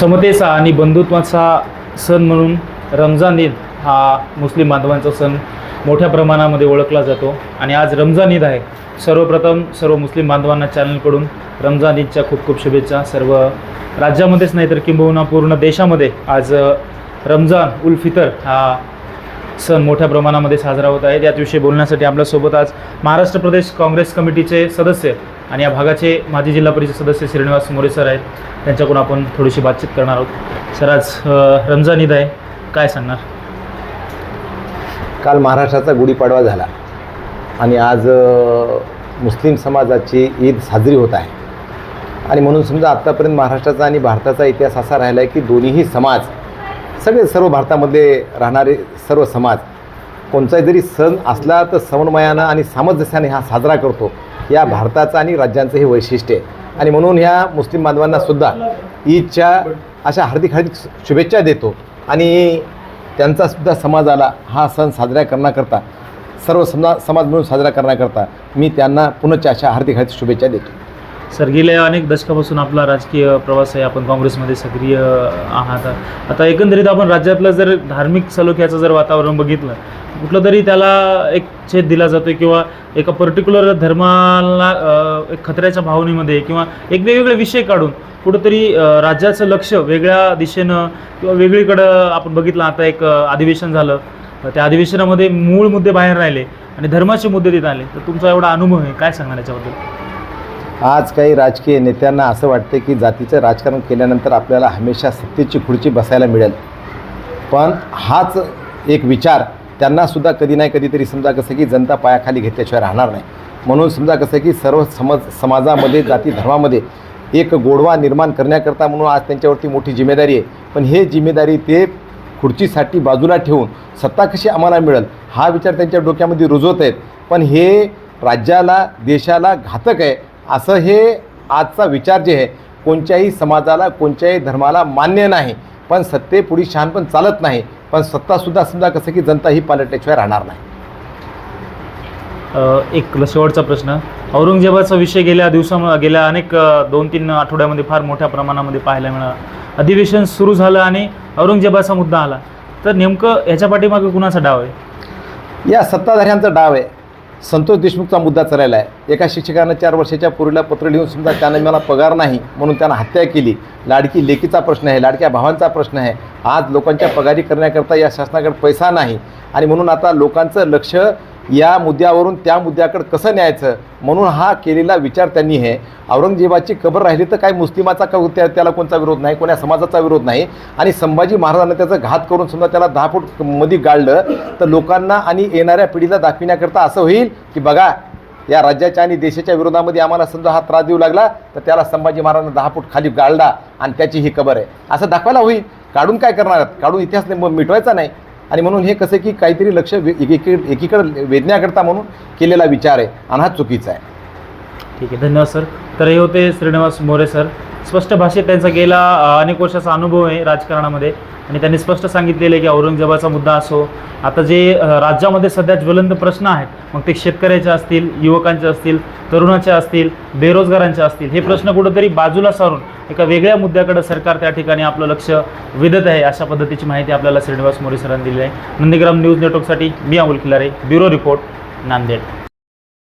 समतेचा आणि बंधुत्वाचा सण म्हणून रमजान ईद हा मुस्लिम बांधवांचा सण मोठ्या प्रमाणामध्ये ओळखला जातो. आणि आज रमजान ईद आहे. सर्वप्रथम सर्व मुस्लिम बांधवांना चॅनलकडून रमजान ईदच्या खूप खूप शुभेच्छा. सर्व राज्यामध्येच नाही तर किंबहुना पूर्ण देशामध्ये आज रमजान उल फितर हा सण मोठ्या प्रमाणामध्ये साजरा होत आहे. याविषयी बोलण्यासाठी आपल्यासोबत आज महाराष्ट्र प्रदेश काँग्रेस कमिटीचे सदस्य आणि या भागाचे माजी जिल्हा परिषद सदस्य श्रीनिवास मोरे सर आहेत. त्यांच्याकडून आपण थोडीशी बातचीत करणार आहोत. सर आज रमजान ईद आहे. काय सांगणार? काल महाराष्ट्राचा गुढीपाडवा झाला. आणि आज मुस्लिम समाजाची ईद साजरी होत आहे. आणि म्हणून समजा आत्तापर्यंत महाराष्ट्राचा आणि भारताचा इतिहास असा राहिला आहे की दोन्हीही समाज सगळे सर्व भारतामध्ये राहणारे सर्व समाज कोणताही जरी सण असला तर समन्वयानं आणि सामंजस्याने हा साजरा करतो. या भारताचं आणि राज्यांचं हे वैशिष्ट्य आहे. आणि म्हणून ह्या मुस्लिम बांधवांनासुद्धा ईदच्या अशा हार्दिक हार्दिक शुभेच्छा देतो. आणि त्यांचासुद्धा समाजाला हा सण साजरा करण्याकरता सर्व समजा समाज मिळून साजरा करण्याकरता मी त्यांना पुनच्या अशा हार्दिक हार्दिक शुभेच्छा देतो. सर गेल्या अनेक दशकापासून आपला राजकीय प्रवास आहे. आपण काँग्रेसमध्ये सक्रिय आहात. आता एकंदरीत आपण राज्यातलं जर धार्मिक सलोख्याचं जर वातावरण बघितलं कुठलं तरी त्याला एक छेद दिला जातो किंवा एका पर्टिक्युलर धर्माला एक खतऱ्याच्या भावनेमध्ये किंवा एक वेगवेगळे विषय काढून कुठंतरी राज्याचं लक्ष वेगळ्या दिशेनं किंवा वेगळीकडं आपण बघितलं आता एक अधिवेशन झालं. त्या अधिवेशनामध्ये मूळ मुद्दे बाहेर राहिले आणि धर्माचे मुद्दे तिथं आले. तर तुमचा एवढा अनुभव आहे काय सांगणार याच्याबद्दल? आज काही राजकीय नेत्यांना असं वाटतं की जातीचं राजकारण केल्यानंतर आपल्याला हमेशा सत्तेची खुर्ची बसायला मिळेल. पण हाच एक विचार त्यांनासुद्धा कधी नाही कधीतरी समजा कसं की जनता पायाखाली घेतल्याशिवाय राहणार नाही. म्हणून समजा कसं की सर्व समज समाजामध्ये जाती धर्मामध्ये एक गोडवा निर्माण करण्याकरता म्हणून आज त्यांच्यावरती मोठी जिम्मेदारी आहे. पण हे जिम्मेदारी ते खुर्चीसाठी बाजूला ठेवून सत्ता कशी आम्हाला मिळेल हा विचार त्यांच्या डोक्यामध्ये रुजवत आहेत. पण हे राज्याला देशाला घातक आहे असं हे आजचा विचार जे आहे कोणत्याही समाजाला कोणत्याही धर्माला मान्य नाही. पण सत्तेपुढी शहाणपण चालत नाही. पण सत्तासुद्धा समजा कसं की जनता ही पालटल्याशिवाय राहणार नाही. अ, एक शेवटचा प्रश्न. औरंगजेबाचा विषय गेल्या दिवसा गेल्या अनेक अ, दोन तीन आठवड्यामध्ये फार मोठ्या प्रमाणामध्ये पाहायला मिळाला. अधिवेशन सुरू झालं आणि औरंगजेबाचा मुद्दा आला. तर नेमकं ह्याच्या पाठीमागे कुणाचा डाव आहे? या सत्ताधाऱ्यांचा डाव आहे. संतोष देशमुखचा मुद्दा चालायला आहे. एका शिक्षकानं चार वर्षाच्या पूर्वीला पत्र लिहून समजा त्यानं मला पगार नाही म्हणून त्यानं हत्या केली. लाडकी लेकीचा प्रश्न आहे लाडक्या भावांचा प्रश्न आहे. आज लोकांच्या पगारी करण्याकरता या शासनाकडे पैसा नाही. आणि म्हणून आता लोकांचं लक्ष या मुद्द्यावरून त्या मुद्द्याकडे कसं न्यायचं? म्हणून हा केलेला विचार त्यांनी आहे औरंगजेबाची कबर राहिली तर काय मुस्लिमाचा का त्या त्याला कोणता विरोध नाही कोण्या समाजाचा विरोध नाही. आणि संभाजी महाराजांना त्याचा घात करून समजा त्याला दहा फूटमध्ये गाळलं तर लोकांना आणि येणाऱ्या पिढीला दाखविण्याकरता असं होईल की बघा या राज्याच्या आणि देशाच्या विरोधामध्ये आम्हाला समजा हा त्रास देऊ लागला तर त्याला संभाजी महाराजांना दहा फूट खाली गाळला आणि त्याची ही कबर आहे. असं दाखवायला होईल. काढून काय करणार काढून इतिहास नाही, मिटवायचा नाही. आणि म्हणून हे कसं की काहीतरी लक्ष वे- एकीकडे एकीकडे वेधण्याकरता म्हणून केलेला विचार आहे. आणि हा चुकीचा आहे. ठीक आहे धन्यवाद सर. तर हे होते श्रीनिवास मोरे सर. स्पष्ट भाषेत त्यांचा गेला अनेक वर्षाचा अनुभव आहे राजकारणामध्ये. आणि त्यांनी स्पष्ट सांगितलेलं आहे की औरंगजेबाचा मुद्दा असो आता जे राज्यामध्ये सध्या ज्वलंत प्रश्न आहेत मग ते शेतकऱ्याचे असतील युवकांचे असतील तरुणाचे असतील बेरोजगारांचे असतील हे प्रश्न कुठंतरी बाजूला सारून एका वेगळ्या मुद्द्याकडे सरकार त्या ठिकाणी आपलं लक्ष वेधत आहे अशा पद्धतीची माहिती आपल्याला श्रीनिवास मोरे सरांनी दिली आहे. नंदीग्राम न्यूज नेटवर्कसाठी मी अमोल खिलारे ब्युरो रिपोर्ट नांदेड.